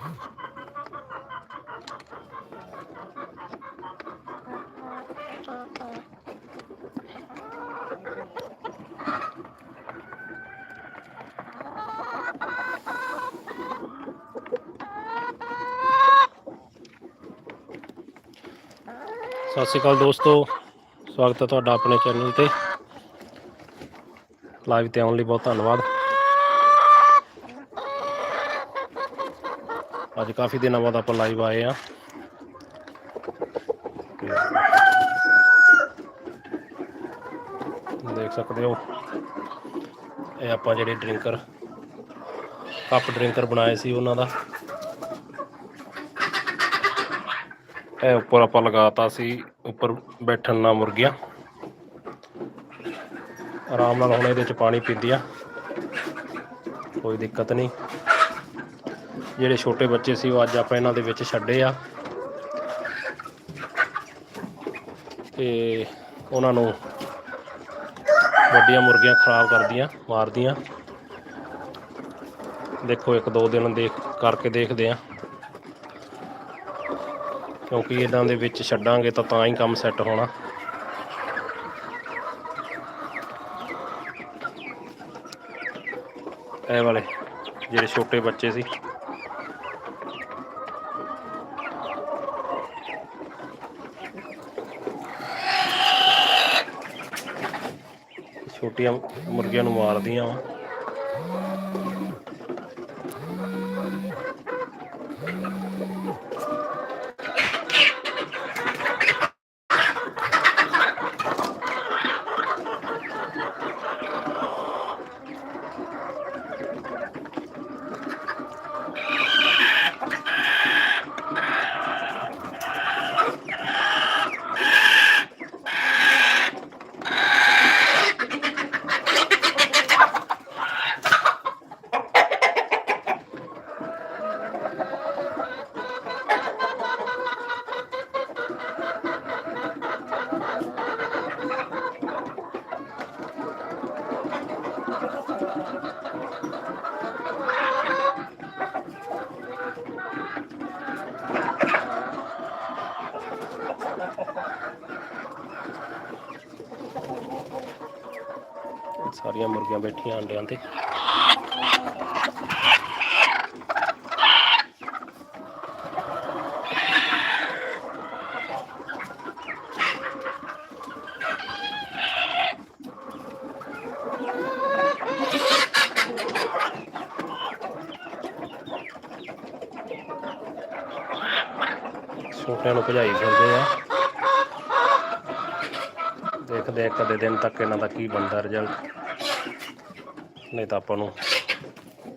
सत श्रीकाल दोस्तों स्वागत है तो अपने चैनल पर लाइव तो आने बहुत धन्यवाद ਅੱਜ ਕਾਫੀ ਦਿਨਾਂ ਬਾਅਦ ਆਪਾਂ ਲਾਈਵ ਆਏ ਆ ਦੇਖ ਸਕਦੇ ਹੋ। ਇਹ ਆਪਾਂ ਜਿਹੜੇ ਡਰਿੰਕਰ ਕੱਪ ਡਰਿੰਕਰ ਬਣਾਏ ਸੀ ਉਹਨਾਂ ਦਾ। ਇਹ ਉੱਪਰ ਆਪਾਂ ਲਗਾਤਾ ਸੀ, ਉੱਪਰ ਬੈਠਣ ਨਾਲ ਮੁਰਗੀਆਂ। ਆਰਾਮ ਨਾਲ ਹੁਣ ਇਹਦੇ ਚ ਪਾਣੀ ਪੀਂਦੀਆਂ। ਕੋਈ ਦਿੱਕਤ ਨਹੀਂ। ਜਿਹੜੇ ਛੋਟੇ ਬੱਚੇ ਸੀ ਉਹ ਅੱਜ ਆਪਾਂ ਇਹਨਾਂ ਦੇ ਵਿੱਚ ਛੱਡੇ ਆ। ਤੇ ਉਹਨਾਂ ਨੂੰ ਵੱਡੀਆਂ ਮੁਰਗੀਆਂ ਖਰਾਬ ਕਰਦੀਆਂ, ਮਾਰਦੀਆਂ। ਦੇਖੋ, ਇੱਕ ਦੋ ਦਿਨ ਦੇਖ ਕਰਕੇ ਦੇਖਦੇ ਆ। ਕਿਉਂਕਿ ਇਹਨਾਂ ਦੇ ਵਿੱਚ ਛੱਡਾਂਗੇ ਤਾਂ ਤਾਂ ਹੀ ਕੰਮ ਸੈੱਟ ਹੋਣਾ। ਇਹ ਵਾਲੇ ਜਿਹੜੇ ਛੋਟੇ ਬੱਚੇ ਸੀ। ਛੋਟੀਆਂ ਮੁਰਗੀਆਂ ਨੂੰ ਮਾਰਦੀਆਂ ਵਾ। ਸਾਰੀਆਂ ਮੁਰਗੀਆਂ ਬੈਠੀਆਂ ਅੰਡਿਆਂ ਤੇ। ਛੋਟਿਆਂ ਨੂੰ ਭਜਾਈ ਫਿਰਦੇ ਆ। ਦੇਖਦੇ ਆ ਕਦੇ ਦਿਨ ਤੱਕ ਇਹਨਾਂ ਦਾ ਕੀ ਬਣਦਾ ਰਿਜ਼ਲਟ ਨਹੀਂ ਤਾਂ ਆਪਾਂ ਨੂੰ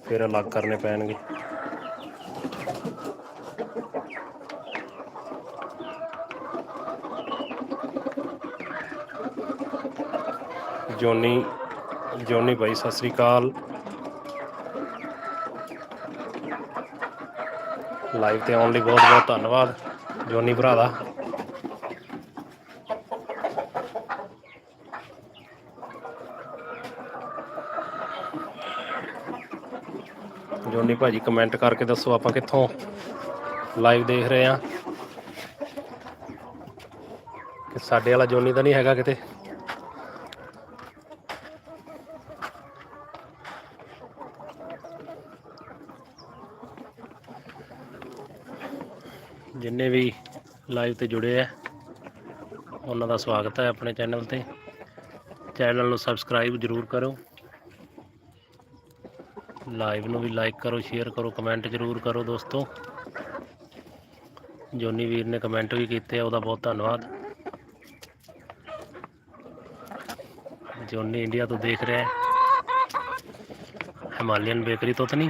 ਫਿਰ ਅਲੱਗ ਕਰਨੇ ਪੈਣਗੇ। ਜੋਨੀ ਜੋਨੀ ਭਾਈ, ਸਤਿ ਸ੍ਰੀ ਅਕਾਲ। ਲਾਈਵ ਤੇ ਆਉਣ ਲਈ ਬਹੁਤ ਬਹੁਤ ਧੰਨਵਾਦ, ਜੋਨੀ ਭਰਾ ਦਾ। ਜੋਨੀ ਭਾਜੀ ਕਮੈਂਟ ਕਰਕੇ ਦੱਸੋ ਆਪਾਂ ਕਿੱਥੋਂ ਲਾਈਵ ਦੇਖ ਰਹੇ ਆ ਕਿ ਸਾਡੇ ਵਾਲਾ ਜੋਨੀ ਤਾਂ ਨਹੀਂ ਹੈਗਾ ਕਿਤੇ। ਜਿੰਨੇ ਵੀ ਲਾਈਵ ਤੇ ਜੁੜੇ ਆ, ਉਹਨਾਂ ਦਾ ਸਵਾਗਤ ਹੈ ਆਪਣੇ ਚੈਨਲ ਤੇ। ਚੈਨਲ ਨੂੰ ਸਬਸਕ੍ਰਾਈਬ ਜਰੂਰ ਕਰੋ ਲਾਈਵ ਨੂੰ ਵੀ ਲਾਈਕ ਕਰੋ, ਸ਼ੇਅਰ ਕਰੋ, ਕਮੈਂਟ ਜਰੂਰ ਕਰੋ ਦੋਸਤੋ। ਜੋਨੀ ਵੀਰ ਨੇ ਕਮੈਂਟ ਵੀ ਕੀਤੇ ਆ, ਉਹਦਾ ਬਹੁਤ ਧੰਨਵਾਦ। ਜੋਨੀ ਇੰਡੀਆ ਤੋਂ ਦੇਖ ਰਿਹਾ ਹੈ। ਹਿਮਾਲਯਨ ਬੇਕਰੀ ਤੋਂ ਤਾਂ ਨਹੀਂ।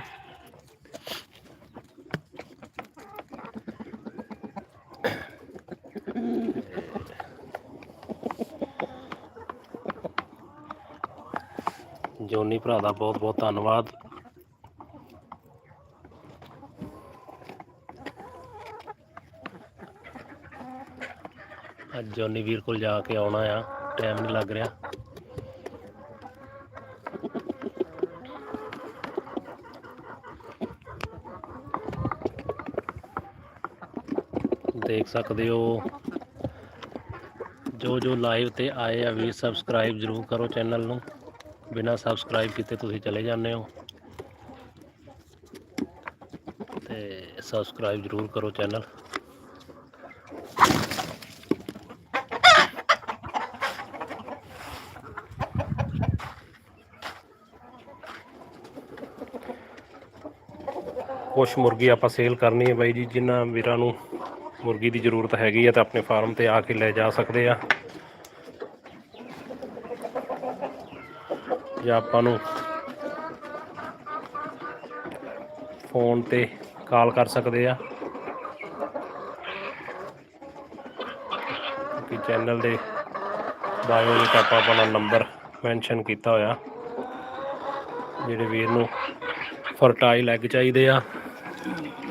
ਜੋਨੀ ਭਰਾ ਦਾ ਬਹੁਤ ਬਹੁਤ ਧੰਨਵਾਦ। ਅੱਜ ਜੋਨੀ ਵੀਰ ਕੋਲ ਜਾ ਕੇ ਆਉਣਾ ਆ। ਟਾਈਮ ਨਹੀਂ ਲੱਗ ਰਿਹਾ। ਦੇਖ ਸਕਦੇ ਹੋ। ਜੋ ਜੋ ਲਾਈਵ ਤੇ ਆਏ ਆ ਵੀ ਸਬਸਕ੍ਰਾਈਬ ਜਰੂਰ ਕਰੋ ਚੈਨਲ ਨੂੰ। ਬਿਨਾ ਸਬਸਕ੍ਰਾਈਬ ਕੀਤੇ ਤੁਸੀਂ ਚਲੇ ਜਾਂਦੇ ਹੋ। ਤੇ ਸਬਸਕ੍ਰਾਈਬ ਜਰੂਰ ਕਰੋ ਚੈਨਲ ਕੁਝ ਮੁਰਗੀ ਆਪਾਂ ਸੇਲ ਕਰਨੀ ਹੈ ਬਾਈ ਜੀ ਜਿਨ੍ਹਾਂ ਵੀਰਾਂ ਨੂੰ ਮੁਰਗੀ ਦੀ ਜ਼ਰੂਰਤ ਹੈਗੀ ਆ ਤਾਂ ਆਪਣੇ ਫਾਰਮ ਤੇ ਆ ਕੇ ਲੈ ਜਾ ਸਕਦੇ ਆ। ਜਾਂ ਆਪਾਂ ਨੂੰ ਫੋਨ ਤੇ ਕਾਲ ਕਰ ਸਕਦੇ ਆ। ਕਿ ਚੈਨਲ ਦੇ ਬਾਇਓ ਵਿੱਚ ਆਪਾਂ ਆਪਣਾ ਨੰਬਰ ਮੈਂਸ਼ਨ ਕੀਤਾ ਹੋਇਆ, ਜਿਹੜੇ ਵੀਰ ਨੂੰ ਫਰਟਾਈਲ ਐਗ ਚਾਹੀਦੇ ਆ।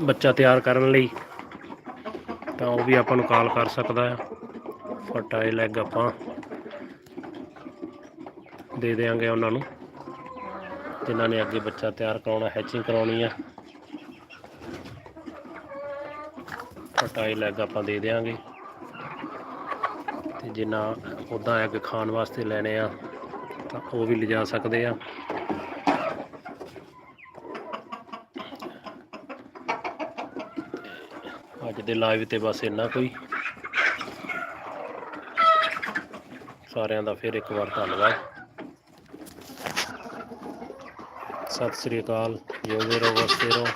ਬੱਚਾ ਤਿਆਰ ਕਰਨ ਲਈ, ਤਾਂ ਉਹ ਵੀ ਆਪਾਂ ਨੂੰ ਕਾਲ ਕਰ ਸਕਦਾ ਆ। ਫਰਟਾਈਲ ਐਗ ਆਪਾਂ। ਦੇ ਦੇਵਾਂਗੇ ਉਹਨਾਂ ਨੂੰ, ਜਿਨ੍ਹਾਂ ਨੇ ਅੱਗੇ ਬੱਚਾ ਤਿਆਰ ਕਰਾਉਣਾ ਹੈਚਿੰਗ ਕਰਾਉਣੀ ਆ। ਫਰਟਾਈਲ ਐਗ ਆਪਾਂ ਦੇ ਦੇਵਾਂਗੇ ਤੇ ਜਿਨ੍ਹਾਂ ਉੱਦਾਂ ਐਗ ਖਾਣ ਵਾਸਤੇ ਲੈਣੇ ਆ, ਤਾਂ ਉਹ ਵੀ ਲਿਜਾ ਸਕਦੇ ਆ। ਅੱਜ ਦੇ ਲਾਈਵ ਤੇ ਬਸ ਇੰਨਾ ਕੋਈ। ਸਾਰਿਆਂ ਦਾ ਫਿਰ ਇੱਕ ਵਾਰ ਧੰਨਵਾਦ। ਸਤਿ ਸ੍ਰੀ ਅਕਾਲ। ਜਿਉਂਦੇ ਰਹੋ, ਵਸਦੇ ਰਹੋ।